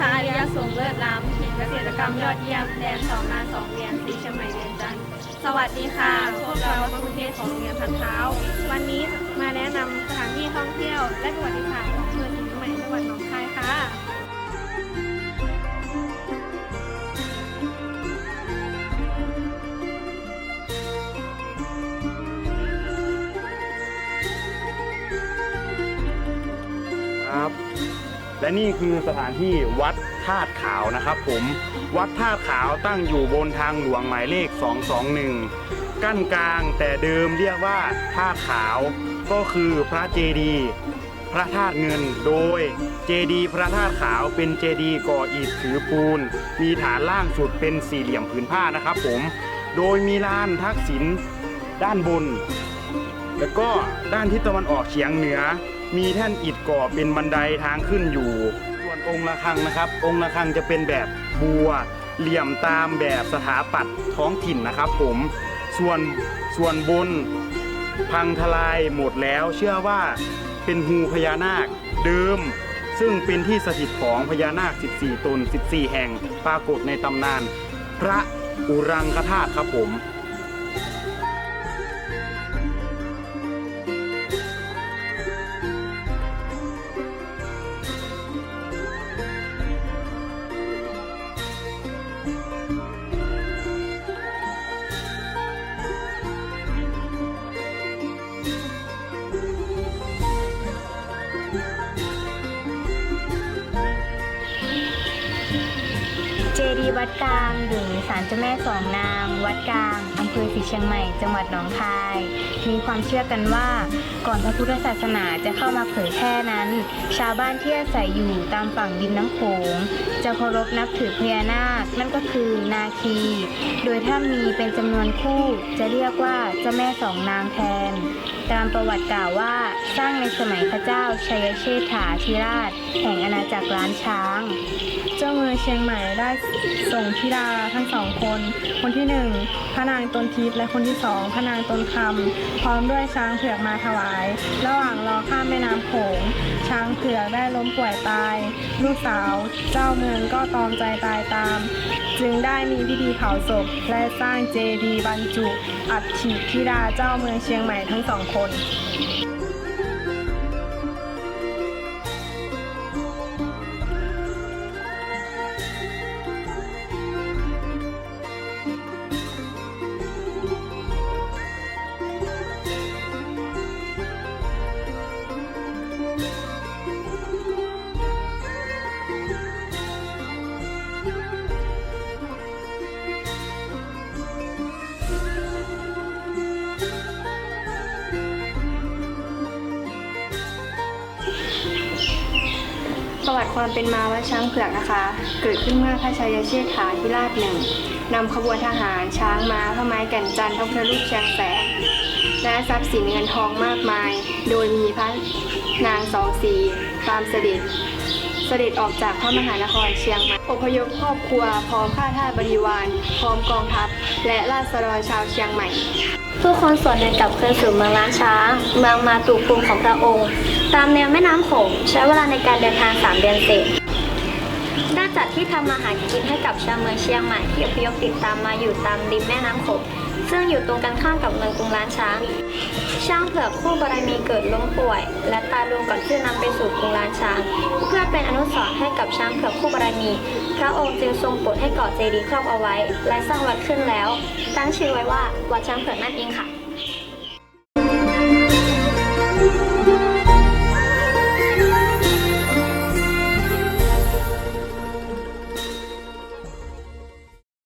ทรงเลิศล้ำทีมเกษตรกรรมยอดเยี่ยมแดนสองนาสองเรียนสีเชียงใหม่เรียนจันทร์สวัสดีค่ะพวกเราครูเทศของโรงเรียนพันเท้า วันนี้มาแนะนำสถานที่ท่องเที่ยวและประวัติศาสตร์ และนี่คือสถานที่วัดธาตุขาวนะครับ ผมวัดธาตุขาวตั้งอยู่บนทางหลวงหมายเลข 221 กั้นกลางแต่เดิมเรียกว่าธาตุขาว ก็คือพระเจดีย์พระธาตุเงินโดยเจดีย์พระธาตุขาวเป็นเจดีย์ก่ออิฐถือปูน มีฐานล่างสุดเป็นสี่เหลี่ยมผืนผ้านะครับ ผม โดยมีลานทักษิณด้านบน แล้วก็ด้านทิศตะวันออกเฉียงเหนือ มีแท่นอิฐก่อเป็นบันไดทางขึ้นอยู่ ส่วนองค์ระฆังนะครับ องค์ระฆังจะเป็นแบบบัว เหลี่ยมตามแบบสถาปัตย์ท้องถิ่นนะครับ ผมส่วนส่วนบนพังทลายหมดแล้ว เชื่อว่าเป็นหูพญานาคเดิม ซึ่งเป็นที่สถิตของพญานาค 14 ตน 14 แห่งปรากฏในตำนาน พระอุรังคธาตุครับผม จดีย์วัดกลางหรือศาลเจ้าแม่สองนาง วัดกลางอำเภอศรีเชียงใหม่ จังหวัดหนองคาย มีความเชื่อกันว่าก่อนพระพุทธศาสนาจะเข้ามาเผยแพร่นั้น ชาวบ้านที่อาศัยอยู่ตามฝั่งดินน้ำโขงจะเคารพนับถือพญานาคนั่นก็คือนาคี โดยถ้ามีเป็นจำนวนคู่จะเรียกว่าเจ้าแม่สองนางแทน ตามประวัติกล่าวว่า สร้างในสมัยพระเจ้าชัยเชษฐาธิราช แห่งอาณาจักรล้านช้าง เจ้าเมืองเชียงใหม่ได้ส่งธิดาทั้งสองคน คนที่หนึ่งพระนางตนทิพย์และคนที่สองพระนางตนคำพร้อมด้วยช้างเผือกมาถวาย ระหว่างรอข้ามแม่น้ำโขง ช้างเผือกได้ล้มป่วยตาย ลูกสาว เจ้าเมืองก็ตอมใจตายตาม จึงได้มีพิธีเผาศพและสร้างเจดีย์บรรจุอัฐิธิดาเจ้าเมืองเชียงใหม่ทั้งสองคน morning ประวัติความเป็นมาว่าช้างเผือกนะคะ เกิดขึ้นเมื่อพระชายเชษฐาธิราชหนึ่งนำขบวนทหารช้างม้าพระไม้แก่นจันทร์พระพุทธรูปเชียงแสนและทรัพย์สินเงินทองมากมาย โดยมีพระนางสองสีตามเสด็จ เสด็จออกจากพระมหานครเชียงใหม่อพยพครอบครัวพร้อมข้าทาสบริวาร พร้อมกองทัพ และราษฎรชาวเชียงใหม่ ผู้คนส่วนหนึ่กลับคืนสู่เมืองล้านช้างเมืองมาตุภูมิของพระองค์ ตามแนวแม่น้ำโขงใช้เวลาในการเดินทาง 3 เดือนเศษได้จัดที่ทำมาหากินให้กับชาวเมืองเชียงใหม่ที่อพยพติดตามมาอยู่ตามริมแม่น้ำโขงซึ่งอยู่ตรงกันข้ามกับเมืองกรุงล้านช้าง ช้างเผือกคู่บารมีเกิดล้มป่วย และตายลงก่อนที่จะนำไปสู่กรุงล้านช้าง เพื่อเป็นอนุสรณ์ให้กับช้างเผือกคู่บารมี พระองค์จึงทรงโปรดให้ก่อเจดีย์ครอบเอาไว้ และสร้างวัดขึ้นแล้ว ตั้งชื่อไว้ว่าวัดช้างเผือกนั่นเองค่ะ